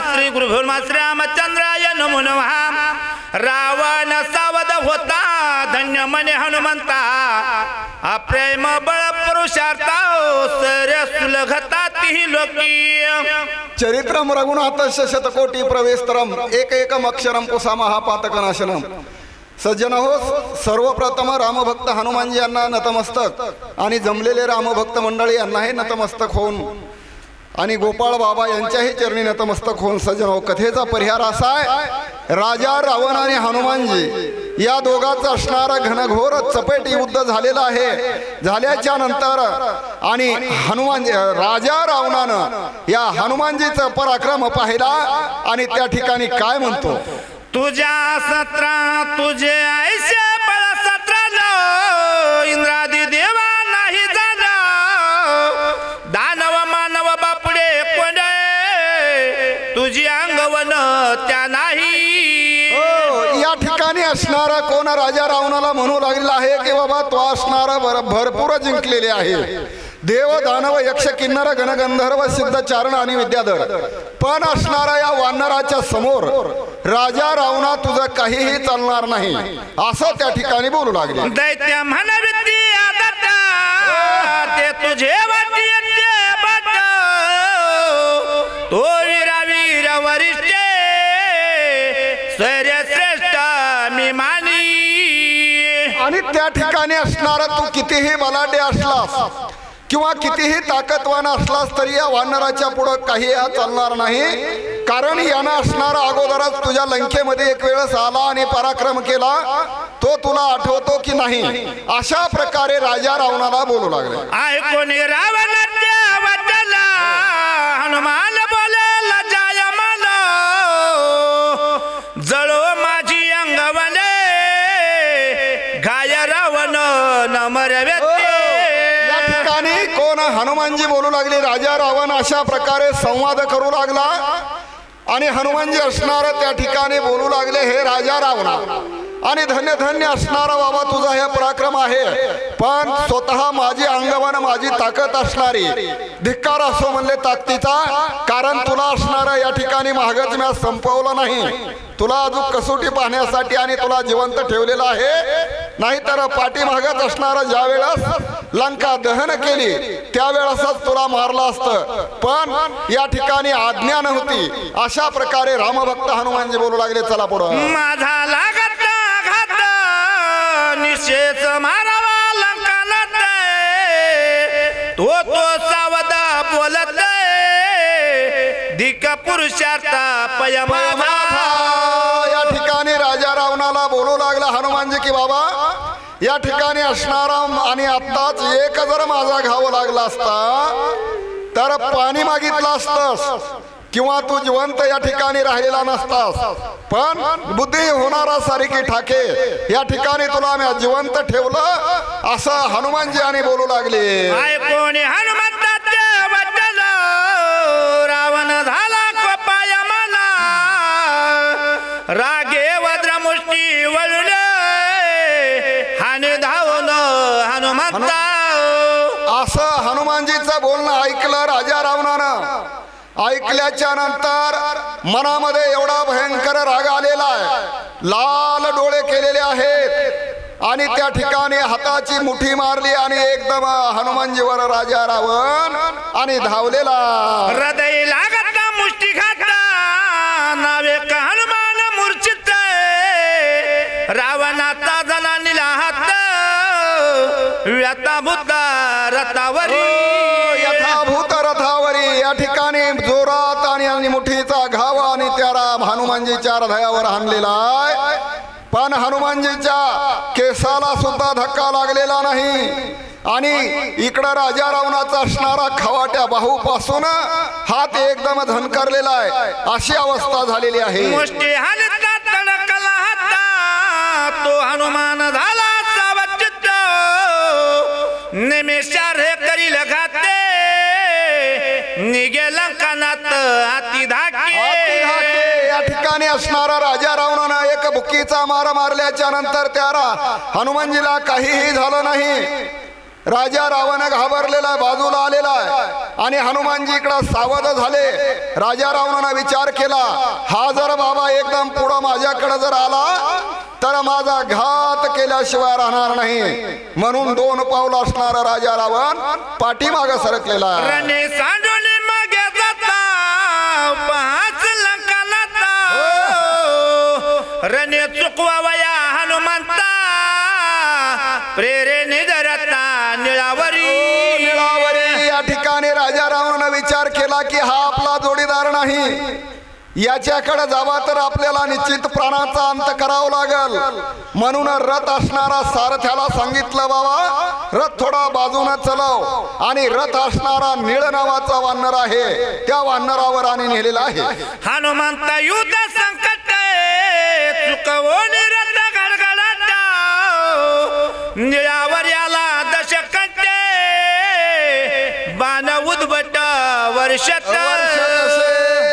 श्री गुरुभूर्मा श्रीरामचंद्राय नमो नमः। रावण सावध होता धन्य मने हनुमंता। अप्रेम बळ पुरुषार्था सर सुलघता लोकी। चरित्रम रघुनाथस्य शतकोटी प्रवेशतरम एक एकम अक्षरम पुसामहा पातकनाशनम सज्जन हो सर्वप्रथम रामभक्त हनुमानजी यांना नतमस्तक आणि जमलेले रामभक्त मंडळी यांनाही नतमस्तक होऊन आणि गोपाळ बाबा यांच्याही चरणी नतमस्तक होऊन सज्जन हो. कथेचा परिहार असा आहे राजा रावण आणि हनुमानजी या दोघांचा असणारा घनघोर चपेट युद्ध झालेला आहे. झाल्याच्यानंतर आणि हनुमान राजा रावणानं या हनुमानजीचं पराक्रम पाहिला आणि त्या ठिकाणी काय म्हणतो? तुझ्या सत्रा तुझे ऐशा असणारा राजा रावणाला म्हणू लागलेला आहे की बाबा तो असणारा भर भरपूर जिंकलेले आहे. देव दानव यक्ष किन्नर गणगंधर्व सिद्ध चारण आणि विद्याधर. पण असणारा या वानराच्या समोर राजा रावणा तुझं काहीही चालणार नाही. असं त्या ठिकाणी बोलू लागले. दैत्य म्हणविती ते तुझे आणि त्या ठिकाणी असणारा तू कितीही बलाढ्य असलास किंवा कितीही ताकदवान असलास तरी या वानराच्या पुढं काही हा चालणार नाही. कारण यानं असणारा अगोदरच तुझ्या लंकेमध्ये एक वेळेस आला आणि पराक्रम केला. तो तुला आठवतो की नाही? अशा प्रकारे राजा रावणाला बोलू लागले. ऐकून रावणाच्या हनुमान या ठिकाणी कोण हनुमानजी बोलू लागले राजा रावण अशा प्रकारे संवाद करू लागला. आणि हनुमानजी असणार त्या ठिकाणी बोलू लागले हे राजा रावणा आणि धन्य धन्य असणारा बाबा तुझा हे पराक्रम आहे. पण स्वतः माझी अंगवान माझी ताकद असणारी धिक्कार असो म्हणले ताकदीचा कारण तुला असणारा या ठिकाणी महागच मी संपवलं नाही. तुला अजून कसोटी पाहण्यासाठी आणि तुला जिवंत ठेवलेलं आहे. नाहीतर पाठीमागत असणारा ज्या वेळेस लंका दहन केली त्यावेळेसच तुला मारलं असतं. पण या ठिकाणी आज्ञा नव्हती. अशा प्रकारे रामभक्त हनुमानजी बोलू लागले चला पुढं. माझा लागत निशेच मारावा लंकानात तो. तो सावध बोलत धिक पुरुषार्था पयमा या ठिकाणी राजा रावणाला बोलू लागला हनुमानजी की बाबा या ठिकाणी असणारा आणि आत्ताच एक जर माझा घाव लागला असता तर पाणी मागितलं असतंस किंवा तू जिवंत या ठिकाणी राहिलेला नसतास. पण बुद्धी होणारा सारिकी ठाके या ठिकाणी तुला मी जिवंत ठेवलं असं हनुमानजी आणि बोलू लागले. रावण झाला कोपाय मला रागे असं हनुमानजीचं बोलणं ऐकलं राजा रावणानं. ऐकल्याच्या नंतर मनामध्ये एवढा भयंकर राग आलेला आहे. लाल डोळे केलेले आहेत. आणि त्या ठिकाणी हाताची मुठी मारली आणि एकदम हनुमानजीवर राजा रावण आणि धावलेला. हृदय बुद्धा रथावरी यथाभूत रथावरी. या ठिकाणी जोरात आणि मुठीचा घाव आणि त्या राम हनुमानजीच्या हृदयावर आणलेला आहे. पण हनुमानजीच्या केसाला सुद्धा धक्का लागलेला नाही. आणि इकडं राजा रावणाचा असणारा खवाट्या बाहूपासून हात एकदम झनकारलेला आहे. अशी अवस्था झालेली आहे. तो हनुमान झाला निमिषार्हे करील घाते निघेल कानात हाती धाके. धाके. या ठिकाणी असणारा राजा रावणानं एक बुक्कीचा मार मारल्याच्या नंतर त्याला हनुमानजीला काहीही झालं नाही. राजा रावण घाबरलेला आहे, बाजूला आलेला आहे. आणि हनुमानजी इकडं सावध झाले. राजा रावणानं विचार केला हा जर बाबा एकदम पुढं माझ्याकडे जर आला तर माझा घात केल्याशिवाय राहणार नाही. म्हणून दोन पावलं असणारा राजा रावण पाठीमाग सरकलेला ठिकाणी राजा विचार केला की हा आपला जोडीदार नाही. याच्याकडे जावा तर आपल्याला निश्चित प्राणाचा अंत करावा लागल. म्हणून रथ असणारा सारथ्याला सांगितलं बाबा रथ थोडा बाजून चलव आणि रथ असणारा निळ नावाचा वानर आहे. त्या वानरावर आणि नेलेला आहे. हनुमंत युद्ध संकट चुकवून रथ निळावर या उद्भट वर्षत.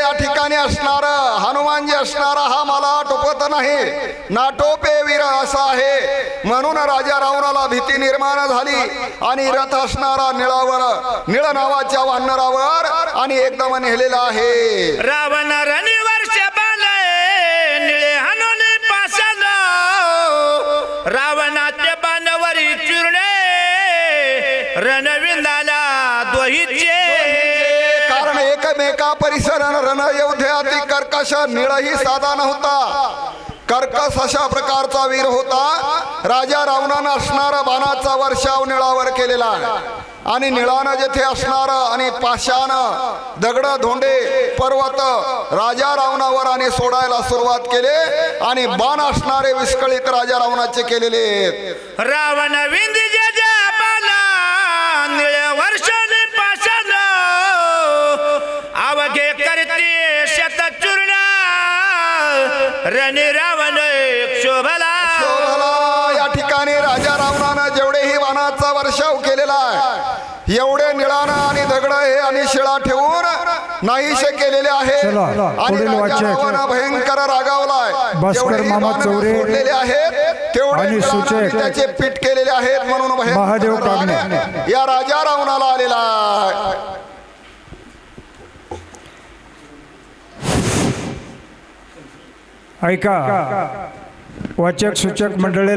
या ठिकाणी असणार हनुमानजी असणारा हा मला टोपत नाही. नाटोपे वीर असा आहे. म्हणून राजा रावणाला भीती निर्माण झाली आणि रथ असणारा निळावर निळ नावाच्या वानरावर आणि एकदम नेलेला आहे. रावण रणी वर्ष बाले निळे हनुनी पाशाल रावणाचे बाणवरी चुरणे रणविंदाला दोहीचे कारण एकमेका परिसरानं रण अयोध्यातील कर्कश निळही साधा नव्हता. कर्कश अशा प्रकारचा वीर होता. राजा रावणानं असणारा बाणाचा वर्षाव निळावर केलेला आणि निळानं जेथे असणार आणि पाशानं दगड धोंडे पर्वत राजा रावणावर आणि सोडायला सुरुवात केले आणि बाण असणारे विस्कळीत राजा रावणाचे केलेले रावण विंदीजे रणी रावण एक शोभला शोभला या ठिकाणी राजा रावणानं जेवढेही वाणाचा वर्षाव केलेला आहे एवढे निळानं आणि दगड हे आणि शिळा ठेवून नाहीसे केलेले आहे चला, आणि पुढील राजा वाचक. रावण भयंकर रागावलाय भास्कर जेवढेही मामा चौरे सोडलेले आहेत तेवढे आणि निळानं सूचक. आणि त्याचे पीठ केलेले आहेत म्हणून भयंकर महादेव राग कागणे. या राजा रावणाला आलेला आहे ऐका. वाचक सूचक मंडळी